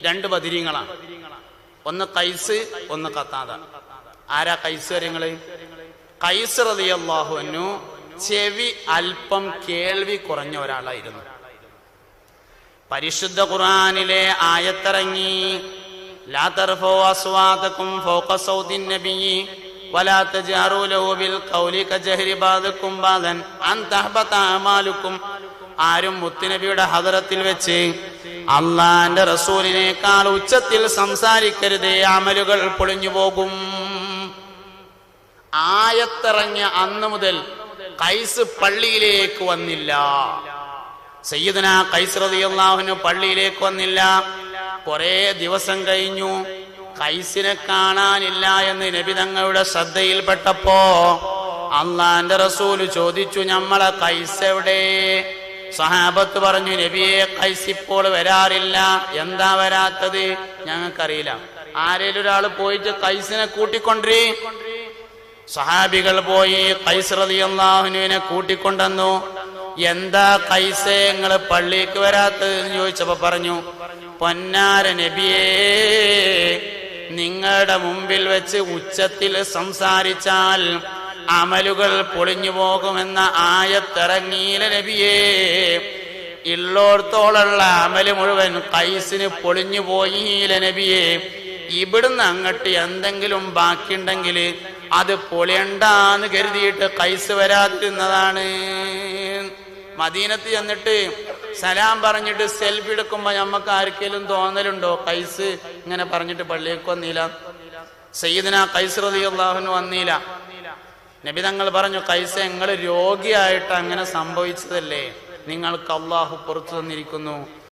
രണ്ട് ബദിരീങ്ങളാണ് ഒന്ന് കൈസ് ഒന്ന് കത്താത ആരാ കൈസ് കാര്യങ്ങൾ കൈസ് റളിയല്ലാഹു അൻഹു ചെവി അല്പം കേൾവി കുറഞ്ഞ ഒരാളായിരുന്നു. പരിശുദ്ധ ഖുർആനിലെ ആയത്തിറങ്ങി ആരും മുത്തുനബിയുടെ ഹദറത്തിൽ വെച്ച് അള്ളാന്റെ റസൂലിനേക്കാൾ ഉച്ചത്തിൽ സംസാരിക്കരുതേ അമലുകൾ പൊളിഞ്ഞു പോകും. ആയത്തിറങ്ങിയ അന്ന് മുതൽ കൈസ് പള്ളിയിലേക്ക് വന്നില്ല. സയ്യിദന കൈസ് റളിയല്ലാഹുവിന് പള്ളിയിലേക്ക് വന്നില്ല. കുറെ ദിവസം കഴിഞ്ഞു. കൈസിനെ കാണാനില്ല എന്ന് നബി തങ്ങളുടെ ശ്രദ്ധയിൽപ്പെട്ടപ്പോ അള്ളാന്റെ റസൂൽ ചോദിച്ചു ഞമ്മളെ കൈസ് എവിടെ? സഹാബത്ത് പറഞ്ഞു നബിയെ കൈസ് ഇപ്പോൾ വരാറില്ല. എന്താ വരാത്തത്? ഞങ്ങൾക്കറിയില്ല. ആരേലും ഒരാൾ പോയിട്ട് കൈസിനെ കൂട്ടിക്കൊണ്ടേ സഹാബികൾ പോയി കൈസ് റളിയല്ലാഹുവിനെ കൂട്ടിക്കൊണ്ടെന്നു എന്താ കൈസേ നിങ്ങൾ പള്ളിക്ക് വരാത്തത്? എന്ന് ചോദിച്ചപ്പോ പറഞ്ഞു പൊന്നാര നബിയേ നിങ്ങളുടെ മുമ്പിൽ വെച്ച് ഉച്ചത്തിൽ സംസാരിച്ചാൽ അമലുകൾ പൊളിഞ്ഞു പോകുമെന്ന ആയത്തിറങ്ങിയില നബിയേ. ഇള്ളോടത്തോളുള്ള അമൽ മുഴുവൻ കൈസിന് പൊളിഞ്ഞു പോയില്ല നബിയേ. ഇവിടുന്ന് അങ്ങട്ട് എന്തെങ്കിലും ബാക്കിയുണ്ടെങ്കിൽ അത് പൊളിയണ്ടെന്ന് കരുതിയിട്ട് കൈസ് വരാതിരുന്നതാണ്. മദീനത്ത് ചെന്നിട്ട് സലാം പറഞ്ഞിട്ട് സെൽഫി എടുക്കുമ്പോ നമുക്ക് ആർക്കെങ്കിലും തോന്നലുണ്ടോ? കൈസ് ഇങ്ങനെ പറഞ്ഞിട്ട് പള്ളിയൊക്കെ വന്നില്ല സയ്യിദിന കൈസ് റളിയല്ലാഹുവിന് വന്നില്ല. നബി തങ്ങൾ പറഞ്ഞു കൈസ നിങ്ങൾ രോഗിയായിട്ട് അങ്ങനെ സംഭവിച്ചതല്ലേ? നിങ്ങൾക്ക് അള്ളാഹു പുറത്തു തന്നിരിക്കുന്നു.